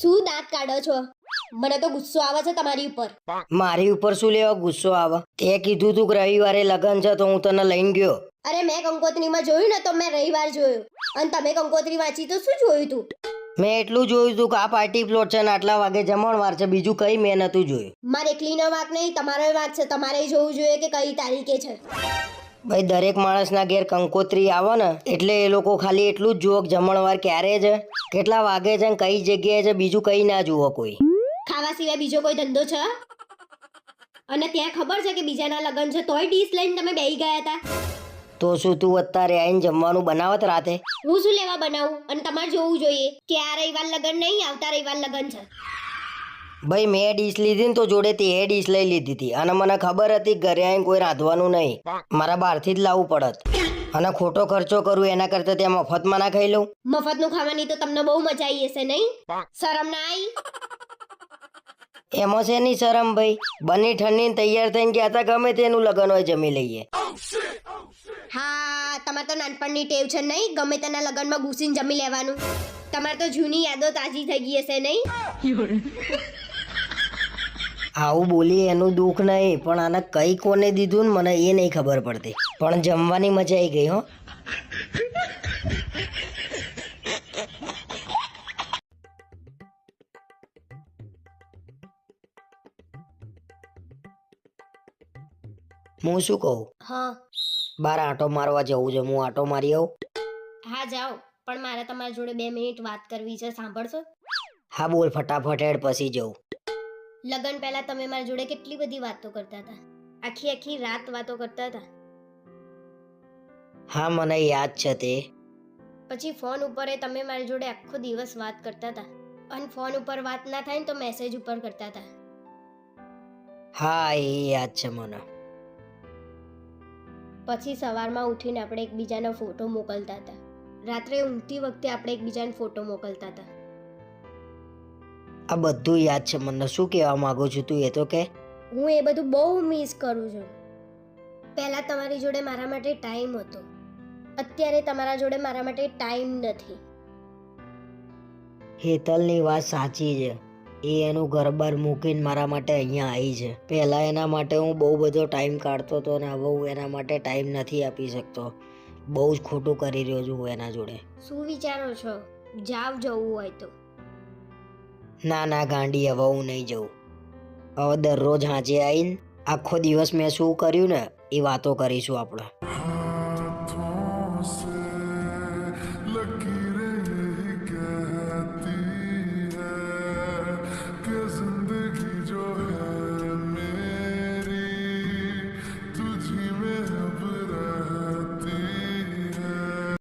શું દાંત કાઢો છો? મને તો ગુસ્સો આવે છે તમારી ઉપર. મારી ઉપર શું લેવા ગુસ્સો આવે? તે કીધું તું કે રવિવારે લગન છે તો હું તને લઈને ગયો. અરે મેં કંકોત્રીમાં જોયું ને તો મેં રવિવાર જોયું. અને તમે કંકોત્રી વાંચી તો શું જોયું તું? મેં એટલું જોયું તું કે આ પાર્ટી પ્લોટ છે ને આટલા વાગે જમણવાર છે બીજું કઈ મેં નતું જોયું. મારે એકલીનો વાંક નહીં તમારો વાંક છે. તમારે જોવું જોઈએ કે કઈ તારીખે છે. ભાઈ દરેક માણસના ઘેર કંકોત્રી આવે ને એટલે એ લોકો ખાલી એટલું જ જુઓ જમણવાર ક્યારે છે કેટલા વાગે છે ને કઈ જગ્યાએ છે બીજું કઈ ના જુઓ કોઈ. ખાવા સિવાય બીજો કોઈ ધંધો છે? અને ત્યાં ખબર છે કે બીજાના લગ્ન છે તોય ડીશ લઈને તમે બેહી ગયા હતા? તો શું તું અત્યારે આઈને જમવાનું બનાવત રાતે? હું શું લેવા બનાવું? અને તમારે જોવું જોઈએ કે આ રવિવાર લગ્ન નહીં આવતા રવિવાર લગ્ન છે. ભાઈ મેં ડીશ લીધી ને તો જોડે તે એ ડીશ લઈ લીધી હતી. અને મને ખબર હતી ઘરે આવીને કોઈ રાંધવાનું નહીં. મારા બહારથી જ લાવવું પડત. અને ખોટો ખર્ચો કરું એના કરતા ત્યાં મફતમાં ના ખાઈ લઉં? મફતનું ખાવાની તો તમને બહુ મજા આવી હશે નહીં? શરમ ના આવી? એમાં છે નહીં શરમ ભાઈ? બની ઠંડી તૈયાર થઈને ગયા હતા ગમે તેનું લગન હોય જમી લઈએ? હા તમારે તો નાનપણની ટેવ છે નહીં? ગમે તેના લગનમાં ઘૂસીને જમી લેવાનું. તમારે તો જૂની યાદો તાજી થઈ ગઈ હશે નહીં? આવું બોલી એનું દુઃખ નહીં પણ આને કઈ કોને દીધું ને મને એ નહીં ખબર પડતી. પણ જમવાની મજા આવી ગઈ હો. હું શું કહું? હા. બાર આંટો મારવા જવું છે હું આંટો મારી આવું. હા જાઓ. પણ મારે તમારી જોડે બે મિનિટ વાત કરવી છે સાંભળશો? હા બોલ ફટાફટ હેડ પછી જવું લગ્ન પહેલા તમે મારી જોડે કેટલી બધી વાતો કરતા હતા. આખી આખી રાત વાતો કરતા હતા. હા મને યાદ છે તે. પછી ફોન ઉપર એ તમે મારી જોડે આખો દિવસ વાત કરતા હતા. અને ફોન ઉપર વાત ના થાય ને તો મેસેજ ઉપર કરતા હતા. હા એ યાદ છે મને. પછી સવારમાં ઉઠીને આપણે એકબીજાનો ફોટો મોકલતા હતા. રાત્રે ઊંઘતી વખતે આપણે એકબીજાને ફોટો મોકલતા હતા. આ બધું યાદ છે મને. શું કહેવા માંગુ છું તું એ તો કે? હું એ બધું બહુ મિસ કરું છું. પહેલાં તમારી જોડે મારા માટે ટાઈમ હતો. અત્યારે તમારા જોડે મારા માટે ટાઈમ નથી. હેતલની વાત સાચી છે. એ એનું ઘર બાર મૂકીને મારા માટે અહીંયા આવી છે. પહેલાં એના માટે હું બહુ બધો ટાઈમ કાઢતો હતો ને હવે હું એના માટે ટાઈમ નથી આપી શકતો. બહુ જ ખોટું કરી રહ્યો છું હું એના જોડે. શું વિચારો છો? જાવ જવું હોય તો. ના ના ગાંડી હવે હું નહીં જઉં હવે દરરોજ હાંજે આવીને આખો દિવસ મેં શું કર્યું ને એ વાતો કરીશું આપણે.